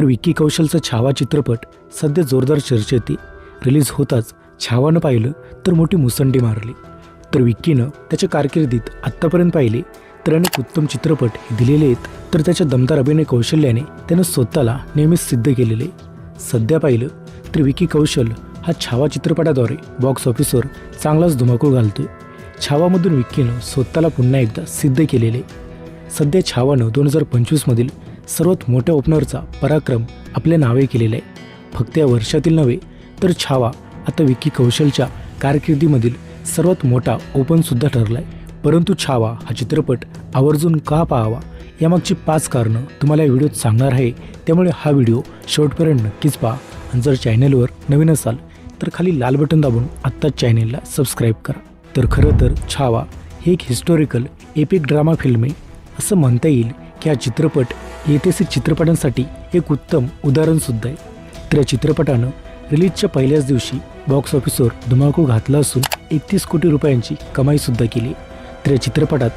तर विक्की कौशलचा छावा चित्रपट सध्या जोरदार चर्चेत. आहे रिलीज होताच छावानं पाहिलं तर मोठी मुसंडी मारली. तर विक्कीनं त्याच्या कारकिर्दीत आत्तापर्यंत पाहिले तर अनेक उत्तम चित्रपट दिलेले आहेत तर त्याच्या दमदार अभिनय कौशल्याने त्यानं स्वतःला नेहमीच सिद्ध केलेले. सध्या पाहिलं तर विकी कौशल हा छावा चित्रपटाद्वारे बॉक्स ऑफिसवर चांगलाच धुमाकूळ घालतोय. छावामधून विक्कीनं स्वतःला पुन्हा एकदा सिद्ध केलेले. सध्या छावानं दोन हजार पंचवीसमधील सर्वात मोठ्या ओपनरचा पराक्रम आपल्या नावे केलेला आहे. फक्त या वर्षातील नव्हे तर छावा आता विक्की कौशलच्या कारकिर्दीमधील सर्वात मोठा ओपनसुद्धा ठरला आहे परंतु छावा हा चित्रपट आवर्जून का पाहावा? यामागची पाच कारणं तुम्हाला या व्हिडिओत सांगणार आहे. त्यामुळे हा व्हिडिओ शेवटपर्यंत नक्कीच पहा. आणि जर चॅनेलवर नवीन असाल तर खाली लाल बटन दाबून आत्ताच चॅनेलला सबस्क्राईब करा. तर खरं तर छावा हे एक हिस्टॉरिकल एपिक ड्रामा फिल्म आहे. असं म्हणता येईल की हा चित्रपट ऐतिहासिक चित्रपटांसाठी एक उत्तम उदाहरणसुद्धा आहे. तर या चित्रपटानं रिलीजच्या पहिल्याच दिवशी बॉक्स ऑफिसवर धुमाकूळ घातला असून एकतीस कोटी रुपयांची कमाईसुद्धा केली. तर या चित्रपटात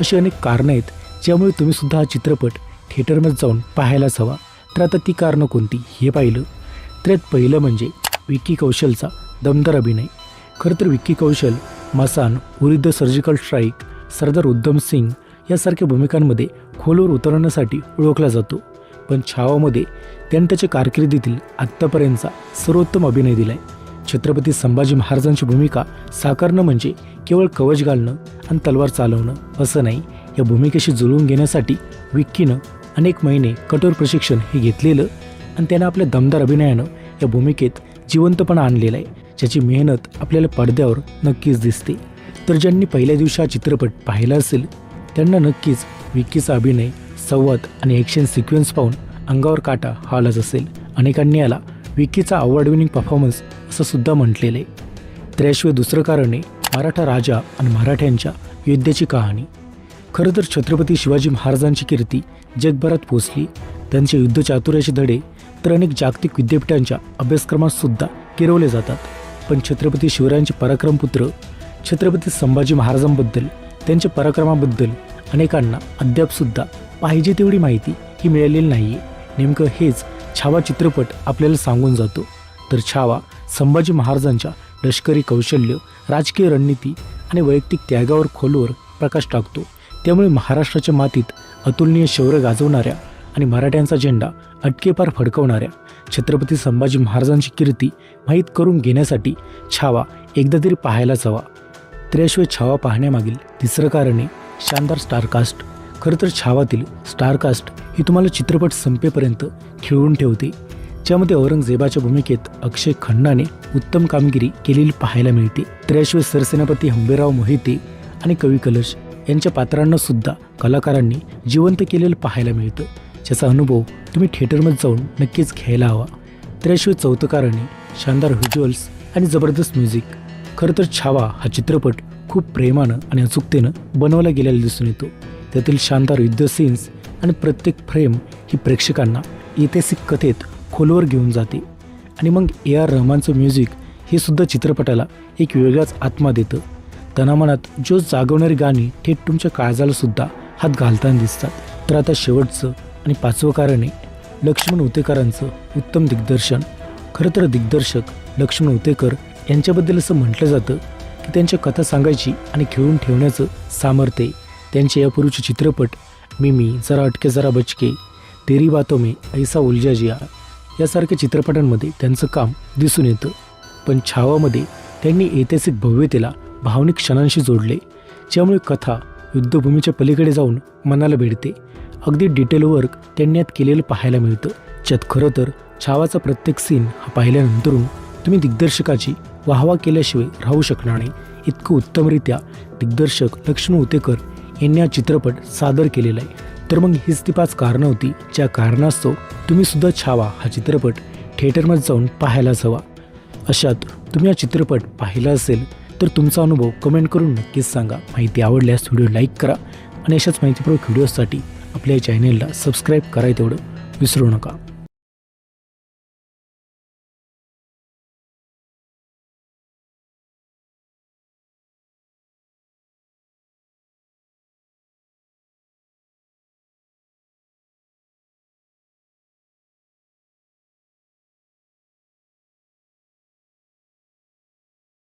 अशी अनेक कारणं आहेत ज्यामुळे तुम्ही सुद्धा हा चित्रपट थिएटरमध्ये जाऊन पाहायलाच हवा. तर आता ती कारणं कोणती हे पाहिलं. तर यात पहिलं म्हणजे विक्की कौशलचा दमदार अभिनय. खरं तर विक्की कौशल मसान उरिद सर्जिकल स्ट्राईक सरदार उद्धम सिंग यासारख्या भूमिकांमध्ये खोलवर उतरवण्यासाठी ओळखला जातो. पण छावामध्ये त्याने त्याच्या कारकिर्दीतील आत्तापर्यंतचा सर्वोत्तम अभिनय दिलाय. छत्रपती संभाजी महाराजांची भूमिका साकारणं म्हणजे केवळ कवच घालणं आणि तलवार चालवणं असं नाही. या भूमिकेशी जुळवून घेण्यासाठी विक्कीनं अनेक महिने कठोर प्रशिक्षण हे घेतलेलं आणि त्यानं आपल्या दमदार अभिनयानं या भूमिकेत जिवंतपणा आणलेला आहे ज्याची मेहनत आपल्याला पडद्यावर नक्कीच दिसते. तर ज्यांनी पहिल्या दिवशी हा चित्रपट पाहिला असेल त्यांना नक्कीच विक्कीचा अभिनय संवाद आणि ॲक्शन सिक्वेन्स पाहून अंगावर काटा हा आलाच असेल. अनेकांनी याला विक्कीचा अवॉर्ड विनिंग परफॉर्मन्स असं सुद्धा म्हटलेलं. आहे तर दुसरं कारण आहे मराठा राजा आणि मराठ्यांच्या युद्धाची कहाणी. खरं तर छत्रपती शिवाजी महाराजांची कीर्ती जगभरात पोचली त्यांचे युद्ध चातुर्याचे धडे तर अनेक जागतिक विद्यापीठांच्या अभ्यासक्रमात सुद्धा किरवले जातात. पण छत्रपती शिवरायांचे पराक्रमपुत्र छत्रपती संभाजी महाराजांबद्दल त्यांच्या पराक्रमाबद्दल अनेकांना अद्यापसुद्धा पाहिजे तेवढी माहिती ही मिळालेली नाही आहे नेमकं हेच छावा चित्रपट आपल्याला सांगून जातो. तर छावा संभाजी महाराजांच्या लष्करी कौशल्य राजकीय रणनीती आणि वैयक्तिक त्यागावर खोलवर प्रकाश टाकतो. त्यामुळे महाराष्ट्राच्या मातीत अतुलनीय शौर्य गाजवणाऱ्या आणि मराठ्यांचा झेंडा अटकेपार फडकवणाऱ्या छत्रपती संभाजी महाराजांची कीर्ती माहीत करून घेण्यासाठी छावा एकदा तरी पाहायलाच हवा त्र्याशिवाय छावा पाहण्यामागील तिसरं कारण आहे शानदार स्टारकास्ट. खरं तर छावातील स्टारकास्ट ही तुम्हाला चित्रपट संपेपर्यंत खिळवून ठेवते. ज्यामध्ये औरंगजेबाच्या भूमिकेत अक्षय खन्नाने उत्तम कामगिरी केलेली पाहायला मिळते. तर सरसेनापती हंबीराव मोहिते आणि कवी कलश यांच्या पात्रांना सुद्धा कलाकारांनी जिवंत केलेलं पाहायला मिळतं. ज्याचा अनुभव तुम्ही थिएटरमध्ये जाऊन नक्कीच घ्यायला हवा. तर चौथकाराने शानदार व्हिज्युअल्स आणि जबरदस्त म्युझिक. खरं तर छावा हा चित्रपट खूप प्रेमानं आणि अचूकतेनं बनवला गेलेला दिसून येतो. त्यातील शानदार युद्ध सीन्स आणि प्रत्येक फ्रेम ही प्रेक्षकांना ऐतिहासिक कथेत खोलवर घेऊन जाते. आणि मग ए आर रहमानचं म्युझिक हे सुद्धा चित्रपटाला एक वेगळाच आत्मा देतं. तनामनात जो जागवणारी गाणी थेट तुमच्या काळजाला सुद्धा हात घालताना दिसतात. तर आता शेवटचं आणि पाचवं कारण आहे लक्ष्मण उतेकरांचं उत्तम दिग्दर्शन. खरं तर दिग्दर्शक लक्ष्मण उतेकर यांच्याबद्दल असं म्हटलं जातं की त्यांच्या कथा सांगायची आणि खेळून ठेवण्याचं सामर्थ्य त्यांचे यापूर्वीचे चित्रपट मिमी जरा अटके जरा बचके तेरी बातो में ऐसा उलझा जिया यासारख्या चित्रपटांमध्ये त्यांचं काम दिसून येतं. पण छावामध्ये त्यांनी ऐतिहासिक भव्यतेला भावनिक क्षणांशी जोडले ज्यामुळे कथा युद्धभूमीच्या पलीकडे जाऊन मनाला भिडते. अगदी डिटेल वर्क त्यांनी यात केलेलं पाहायला मिळतं. ज्यात खरं तर छावाचा प्रत्येक सीन हा पाहिल्यानंतरून तुम्ही दिग्दर्शकाची वाहवा केल्याशिवाय राहू शकणार नाही. इतकं उत्तमरित्या दिग्दर्शक लक्ष्मण उतेकर यांनी हा चित्रपट सादर केलेला आहे. तर मग हीच ती पाच कारणं होती. ज्या कारणास्तव तुम्ही सुद्धा छावा हा चित्रपट थिएटरमध्ये जाऊन पाहायलाच हवा. अशात तुम्ही हा चित्रपट पाहिला असेल तर तुमचा अनुभव कमेंट करून नक्कीच सांगा. माहिती आवडल्यास व्हिडिओ लाईक करा आणि अशाच माहितीपूर्वक व्हिडिओसाठी आपल्या चॅनेलला सबस्क्राईब करायला तेवढं विसरू नका.